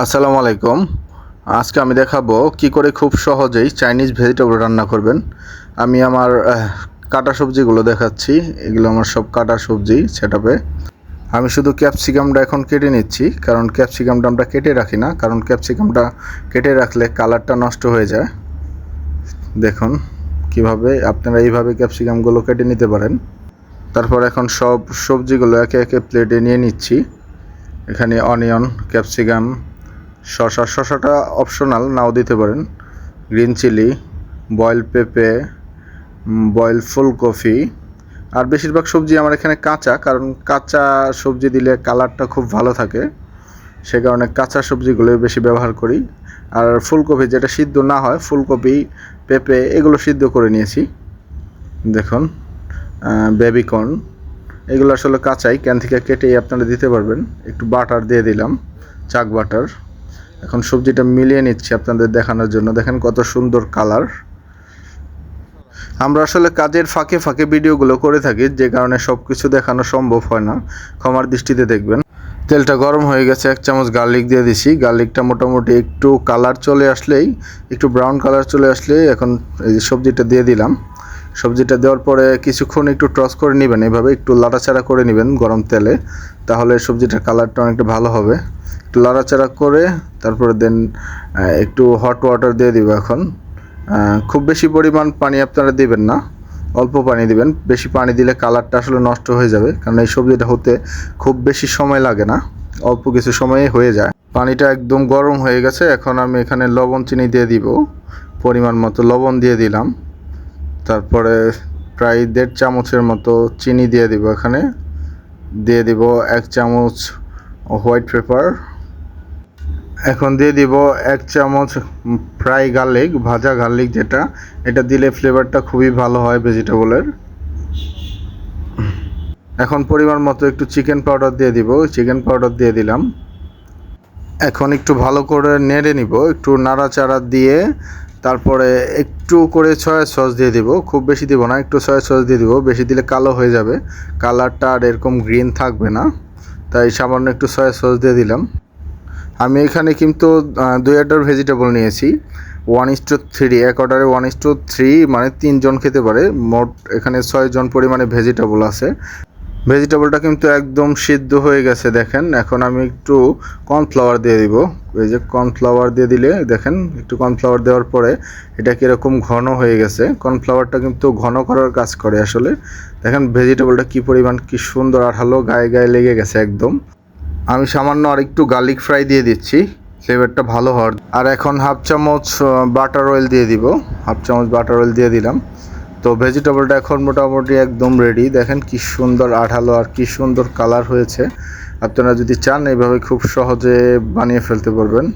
আসসালামু আলাইকুম। আজকে আমি দেখাবো কি করে খুব সহজেই চাইনিজ ভেজিটেবল রান্না করবেন। আমি আমার কাটা সবজিগুলো দেখাচ্ছি। এগুলো আমার সব কাটা সবজি সেটাপে আমি শুধু ক্যাপসিকামটা এখন কেটে নিচ্ছি, কারণ ক্যাপসিকামটা আমরা কেটে রাখি না, কারণ ক্যাপসিকামটা কেটে রাখলে কালারটা নষ্ট হয়ে যায়। দেখুন কীভাবে আপনারা এইভাবে ক্যাপসিকামগুলো কেটে নিতে পারেন। তারপর এখন সব সবজিগুলো একে একে প্লেটে নিয়ে নিচ্ছি। এখানে অনিয়ন ক্যাপসিকাম শসা শশাটা অপশনাল নাও দিতে পারেন। গ্রিন চিলি বয়েল পেঁপে বয়েল ফুলকপি। আর বেশিরভাগ সবজি আমার এখানে কাঁচা, কারণ কাঁচা সবজি দিলে কালারটা খুব ভালো থাকে। সে কারণে কাঁচা সবজিগুলোই বেশি ব্যবহার করি। আর ফুলকপি যেটা সিদ্ধ না হয়, ফুলকপি, পেঁপে, এগুলো সিদ্ধ করে নিয়েছি। দেখুন বেবিকর্ন এগুলো আসলে কাঁচাই ক্যান থেকে কেটেই আপনারা দিতে পারবেন। একটু বাটার দিয়ে দিলাম, চাক বাটার এখন সবজিটা মিলিয়ে নিচ্ছি আপনাদের দেখানোর জন্য। দেখেন কত সুন্দর কালার। আমরা আসলে কাজের ফাঁকে ফাঁকে ভিডিওগুলো করে থাকি, যে কারণে সব কিছু দেখানো সম্ভব হয় না। ক্ষমার দৃষ্টিতে দেখবেন। তেলটা গরম হয়ে গেছে, এক চামচ গার্লিক দিয়ে দিছি। গার্লিকটা মোটামুটি একটু কালার চলে আসলেই, একটু ব্রাউন কালার চলে আসলেই এখন এই সবজিটা দিয়ে দিলাম। সবজিটা দেওয়ার পরে কিছুক্ষণ একটু টস করে নেবেন। এভাবে একটু লাড়াচাড়া করে নেবেন গরম তেলে। তাহলে সবজিটার কালারটা অনেকটা ভালো হবে। একটু লাড়াচাড়া করে তারপরে দেন একটু হট ওয়াটার দিয়ে দিব এখন। খুব বেশি পরিমাণ পানি আপনারা দিবেন না। অল্প পানি দিবেন। বেশি পানি দিলে কালারটা আসলে নষ্ট হয়ে যাবে। কারণ এই সবজিটা হতে খুব বেশি সময় লাগে না। অল্প কিছু সময়ে হয়ে যায়। পানিটা একদম গরম হয়ে গেছে। এখন আমি এখানে লবণ চিনি দিয়ে দিব। পরিমাণ মতো লবণ দিয়ে দিলাম। তারপরে প্রায় দেড় চামচের মতো চিনি দিয়ে দিব এখানে। দিয়ে দিব এক চামচ হোয়াইট পেপার। এখন দিয়ে দিব এক চামচ ফ্রাই গার্লিক, ভাজা গার্লিক যেটা। এটা দিলে ফ্লেভারটা খুবই ভালো হয় ভেজিটেবলের। এখন পরিমাণ মতো একটু চিকেন পাউডার দিয়ে দিব চিকেন পাউডার দিয়ে দিলাম। এখন একটু ভালো করে নেড়ে নিব, একটু নাড়াচাড়া দিয়ে তারপরে একটু করে সয়া সস দিয়ে দিব, খুব বেশি দিব না, একটু সয়া সস দিয়ে দিব, বেশি দিলে কালো হয়ে যাবে, কালারটা আর এরকম গ্রিন থাকবে না, তাই সামান্য একটু সয়া সস দিয়ে দিলাম। আমি এখানে কিন্তু দুই অর্ডার ভেজিটেবল নিয়েছি ওয়ান ইস টু থ্রি এক অর্ডারে ওয়ান ইস টু থ্রি মানে তিনজন খেতে পারে, মোট এখানে ছয়জন পরিমাণে ভেজিটেবল আছে। ভেজিটেবলটা কিন্তু একদম সিদ্ধ হয়ে গেছে, দেখেন। এখন আমি একটু কর্নফ্লাওয়ার দিয়ে দিব। এই যে কর্নফ্লাওয়ার দিয়ে দিলে, দেখেন, একটু কর্নফ্লাওয়ার দেওয়ার পরে এটা কীরকম ঘন হয়ে গেছে। কর্নফ্লাওয়ারটা কিন্তু ঘন করার কাজ করে আসলে। দেখেন, ভেজিটেবলটা কি পরিমাণ, কি সুন্দর আর হালো, গায়ে গায়ে লেগে গেছে একদম। আমি সামান্য আর একটু গার্লিক ফ্রাই দিয়ে দিচ্ছি, ফ্লেভারটা ভালো হওয়ার। আর এখন হাফ চামচ বাটার অয়েল দিয়ে দিব। হাফ চামচ বাটার অয়েল দিয়ে দিলাম। তো ভেজিটেবলটা এখন মোটামুটি একদম রেডি দেখেন কি সুন্দর আঠালো আর কি সুন্দর কালার হয়েছে। আপনারা যদি চান এভাবে খুব সহজে বানিয়ে ফেলতে পারবেন।